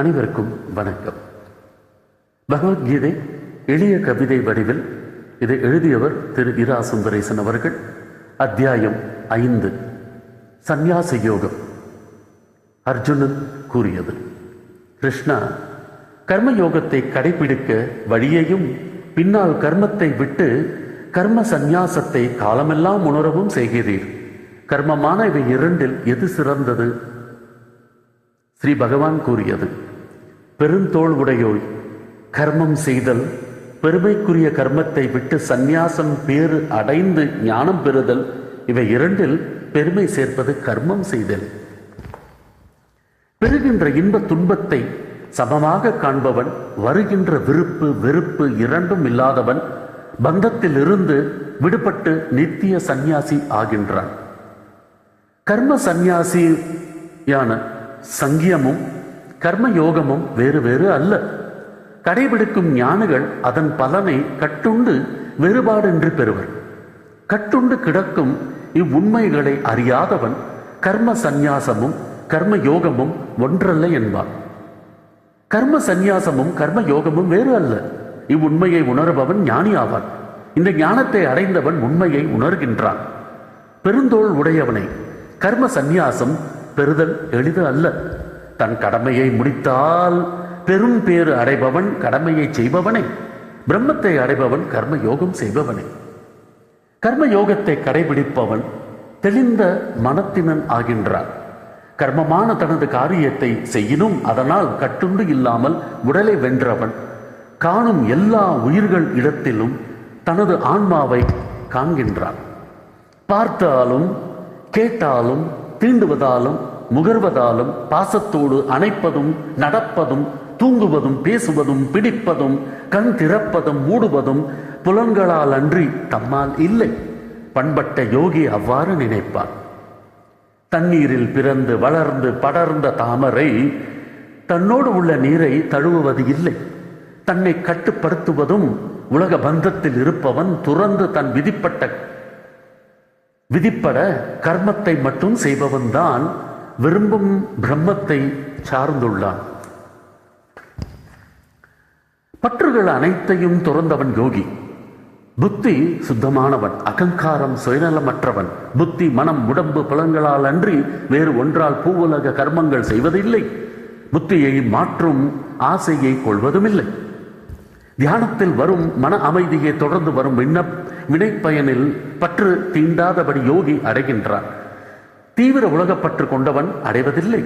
அனைவருக்கும் வணக்கம். பகவத்கீதை எளிய கவிதை வடிவில் இதை எழுதியவர் திரு இரா சுந்தரேசன் அவர்கள். அத்தியாயம் ஐந்து. சந்நியாச யோகம். அர்ஜுனன் கூறியது கிருஷ்ணா கர்ம யோகத்தை கடைபிடிக்க வழியையும் பின்னால் கர்மத்தை விட்டு கர்ம சந்நியாசத்தை காலமெல்லாம் உணரவும் செய்கிறீர். கர்மமான இவை இரண்டில் எது சிறந்தது? ஸ்ரீ பகவான் கூறியது பெருந்தோள் உடையோய் கர்மம் செய்தல் பெருமைக்குரிய கர்மத்தை விட்டு சந்நியாசம் பேறு அடைந்து ஞானம் பெறுதல் இவை இரண்டில் பெருமை சேர்ப்பது கர்மம் செய்தல். பெறுகின்ற இன்ப துன்பத்தை சமமாக காண்பவன் வருகின்ற விருப்பு வெறுப்பு இரண்டும் இல்லாதவன் பந்தத்தில் இருந்து விடுபட்டு நித்திய சந்நியாசி ஆகின்றான். கர்ம சந்நியாசியான சங்கியமும் கர்ம யோகமும் வேறு வேறு அல்ல. கடைபிடிக்கும் ஞானிகள் அதன் பலனை கட்டுண்டு வேறுபாடின்றி பெறுவர். கட்டுண்டு கிடக்கும் இவ்வுண்மைகளை அறியாதவன் கர்ம சந்நியாசமும் கர்ம யோகமும் ஒன்றல்ல என்பான். கர்ம சந்நியாசமும் கர்ம யோகமும் வேறு அல்ல. இவ்வுண்மையை உணர்பவன் ஞானி ஆவான். இந்த ஞானத்தை அடைந்தவன் உண்மையை உணர்கின்றான். பெருந்தோள் உடையவனை கர்ம சந்நியாசம் பெறுதல் எளிது அல்ல. தன் கடமையை முடித்தால் பெரும் பேறு அடைபவன் கடமையை செய்பவனே. பிரம்மத்தை அடைபவன் கர்ம யோகம் செய்பவனே. கர்ம யோகத்தை கடைபிடிப்பவன் தெளிந்த மனத்தினன் ஆகின்றான். கர்மமான தனது காரியத்தை செய்யினும் அதனால் கட்டுண்டு இல்லாமல் உடலை வென்றவன் காணும் எல்லா உயிர்கள் இடத்திலும் தனது ஆன்மாவை காண்கின்றான். பார்த்தாலும் கேட்டாலும் தீண்டுவதாலும் முகர்வதாலும் பாசத்தோடு அணைப்பதும் நடப்பதும் தூங்குவதும் பேசுவதும் பிடிப்பதும் கண் திறப்பதும் மூடுவதும் புலன்களால் அன்றி தம்மால் இல்லை. பண்பட்ட யோகி அவ்வாறு நினைப்பார் தண்ணீரில் பிறந்து வளர்ந்து படர்ந்த தாமரை தன்னோடு உள்ள நீரை தழுவுவது இல்லை. தன்னை கட்டுப்படுத்துவதும் உலக பந்தத்தில் இருப்பவன் துறந்து தன் விதிப்பட்ட விதிப்பட கர்மத்தை மட்டும் செய்பவன் தான் விரும்பும் பிரம்மத்தை சார்ந்துள்ளான். பற்றுகள் அனைத்தையும் துறந்தவன் யோகி. புத்தி சுத்தமானவன் அகங்காரம் சுயநலமற்றவன். புத்தி மனம் உடம்பு புலன்களால் அன்றி வேறு ஒன்றால் பூவுலக கர்மங்கள் செய்வதில்லை. புத்தியை மாற்றும் ஆசையை கொள்வதுமில்லை. தியானத்தில் வரும் மன அமைதியை தொடர்ந்து வரும் விண்ண வினைப்பயனில் பற்று தீண்டாதபடி யோகி அடைகின்றான். தீவிர உலகப்பற்று கொண்டவன் அடைவதில்லை.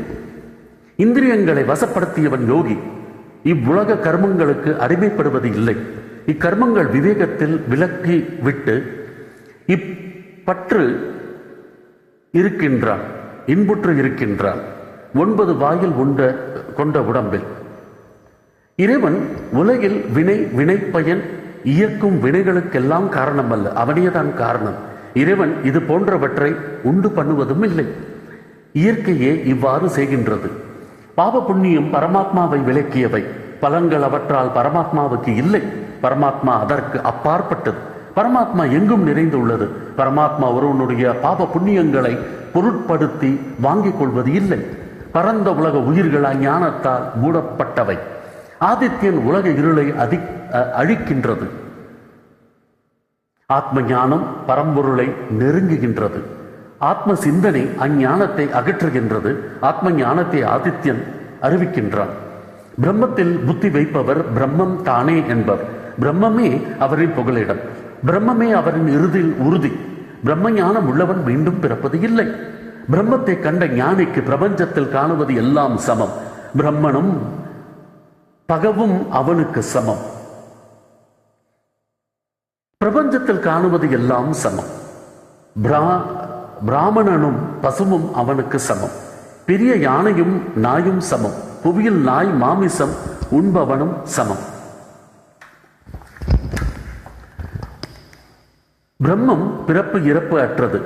இந்திரியங்களை வசப்படுத்தியவன் யோகி. இவ்வுலக கர்மங்களுக்கு அடிமைப்படுவது இல்லை. இக்கர்மங்கள் விவேகத்தில் விலக்கி விட்டு இப்பற்று இருக்கின்றான் இன்புற்று இருக்கின்றான். ஒன்பது வாயில் உண்ட கொண்ட உடம்பில். இறைவன் உலகில் வினை வினைப்பயன் இயக்கும் வினைகளுக்கெல்லாம் காரணம் அல்ல அவனேதான் காரணம். இறைவன் இது போன்றவற்றை உண்டு பண்ணுவதும் இல்லை. இயற்கையே இவ்வாறு செய்கின்றது. பாப புண்ணியம் பரமாத்மாவை விளக்கியவை. பலன்கள் அவற்றால் பரமாத்மாவுக்கு இல்லை. பரமாத்மா அதற்கு அப்பாற்பட்டது. பரமாத்மா எங்கும் நிறைந்துள்ளது. பரமாத்மா ஒருவனுடைய பாப புண்ணியங்களை பொருட்படுத்தி வாங்கிக் கொள்வது இல்லை. பரந்த உலக உயிர்கள் ஞானத்தால் மூடப்பட்டவை. ஆதித்யன் உலக இருளை அதி அழிக்கின்றது. ஆத்ம ஞானம் பரம்பொருளை நெருங்குகின்றது. ஆத்ம சிந்தனை அஞ்ஞானத்தை அகற்றுகின்றது. ஆத்ம ஞானத்தை ஆதித்யன் அறிவிக்கின்றான். பிரம்மத்தில் புத்தி வைப்பவர் பிரம்மம் தானே என்பவர் பிரம்மமே அவரின் புகலிடம். பிரம்மமே அவரின் இறுதியில் உறுதி. பிரம்ம ஞானம் உள்ளவன் மீண்டும் பிறப்பது இல்லை. பிரம்மத்தை கண்ட ஞானிக்கு பிரபஞ்சத்தில் காணுவது எல்லாம் சமம். பிரம்மனும் பகவும் அவனுக்கு சமம். பிரபஞ்சத்தில் காணுவது எல்லாம் சமம். பிரா பிராமணனும் பசுவும் அவனுக்கு சமம். பெரிய யானையும் நாயும் சமம். புவியில் நாய் மாமிசம் உண்பவனும் சமம். பிரம்மம் பிறப்பு இறப்பு அற்றது.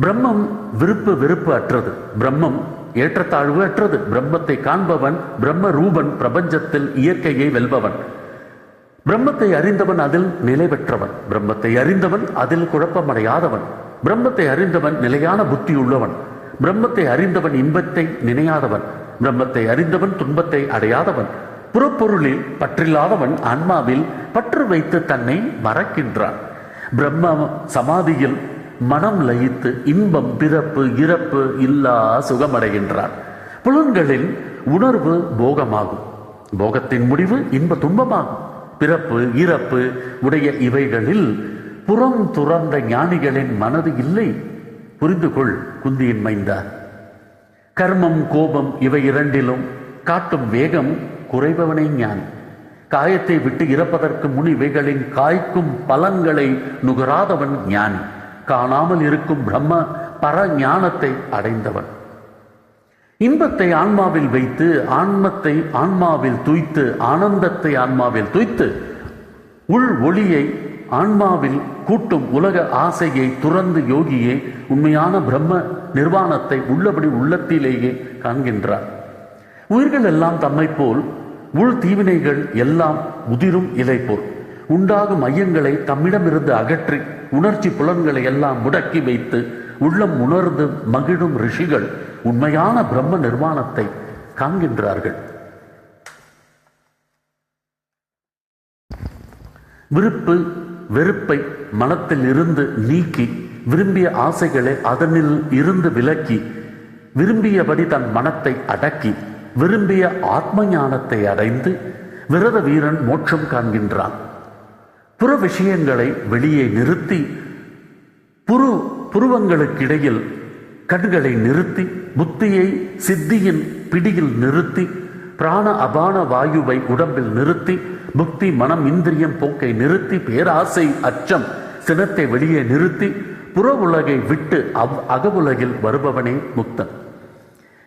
பிரம்மம் விருப்பு வெறுப்பு அற்றது. பிரம்மம் ஏற்றத்தாழ்வு அற்றது. பிரம்மத்தை காண்பவன் பிரம்ம ரூபன் பிரபஞ்சத்தில் இயற்கையை வெல்பவன். பிரம்மத்தை அறிந்தவன் அதில் நிலை பெற்றவன். பிரம்மத்தை அறிந்தவன் அதில் குழப்பமடையாதவன். பிரம்மத்தை அறிந்தவன் நிலையான புத்தி உள்ளவன். பிரம்மத்தை அறிந்தவன் இன்பத்தை நினையாதவன். பிரம்மத்தை அறிந்தவன் துன்பத்தை அடையாதவன். புறப்பொருளில் பற்றில்லாதவன் ஆன்மாவில் பற்று வைத்து தன்னை மறக்கின்றான். பிரம்ம சமாதியில் மனம் லயித்து இன்பம் பிறப்பு இறப்பு இல்லா சுகமடைகின்றான். புலன்களில் உணர்வு போகமாகும். போகத்தின் முடிவு இன்ப துன்பமாகும். பிறப்பு இறப்பு உடைய இவைகளில் புறம் துறந்த ஞானிகளின் மனது இல்லை. புரிந்து கொள் குந்தியின் மைந்தா. கர்மம் கோபம் இவை இரண்டிலும் காட்டும் வேகம் குறைபவனே ஞானி. காயத்தை விட்டு இறப்பதற்கு முன் இவைகளின் காய்க்கும் பலன்களை நுகராதவன் ஞானி. காணாமல் இருக்கும் பிரம்ம பர ஞானத்தை அடைந்தவன். இன்பத்தை ஆன்மாவில் வைத்து ஆன்மத்தை ஆன்மாவில் துய்த்து ஆனந்தத்தை ஆன்மாவில் துய்த்து உள் ஒளியை ஆன்மாவில் கூட்டும் உலக ஆசையை துறந்து யோகியே உண்மையான பிரம்ம நிர்வாணத்தை உள்ளபடி உள்ளத்திலேயே காண்கின்றார். உயிர்கள் எல்லாம் தம்மை போல் உள் தீவினைகள் எல்லாம் உதிரும் இலை போல். உண்டாகும் ஐயங்களை தம்மிடமிருந்து அகற்றி உணர்ச்சி புலன்களை எல்லாம் முடக்கி வைத்து உள்ளம் உணர்ந்து மகிழும் ரிஷிகள் உண்மையான பிரம்ம நிர்வாணத்தை காண்கின்றார்கள். விருப்பு வெறுப்பை மனத்தில் இருந்து நீக்கி விரும்பிய ஆசைகளை அதனில் இருந்து விலக்கி விரும்பியபடி தன் மனத்தை அடக்கி விரும்பிய ஆத்ம ஞானத்தை அடைந்து விரத வீரன் மோட்சம் காண்கின்றான். புற விஷயங்களை வெளியே நிறுத்தி புரு புருவங்களுக்கிடையில் கண்களை நிறுத்தி புத்தியை சித்தியின் பிடியில் நிறுத்தி பிராண அபான வாயுவை உடம்பில் நிறுத்தி புக்தி மனம் இந்திரியம் போக்கை நிறுத்தி பேராசை அச்சம் சினத்தை வெளியே நிறுத்தி புற உலகை விட்டு அவ் அகவுலகில் வருபவனே முக்தன்.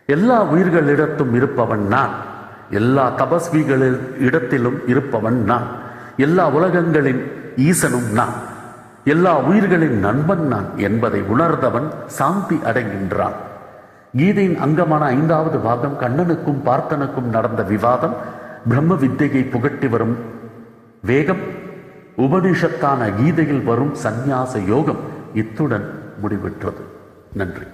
எல்லா உயிர்களிடத்தும் இருப்பவன் நான். எல்லா தபஸ்விகளில் இடத்திலும் இருப்பவன் நான். எல்லா உலகங்களின் ஈசனும் நான். எல்லா உயிர்களின் நண்பன் நான் என்பதை உணர்ந்தவன் சாந்தி அடைகின்றான். கீதையின் அங்கமான ஐந்தாவது பாகம் கண்ணனுக்கும் பார்த்தனுக்கும் நடந்த விவாதம் பிரம்ம வித்தையை புகட்டி வரும் வேகம் உபனிஷத்தான கீதையில் வரும் சந்நியாச யோகம் இத்துடன் முடிவுற்றது. நன்றி.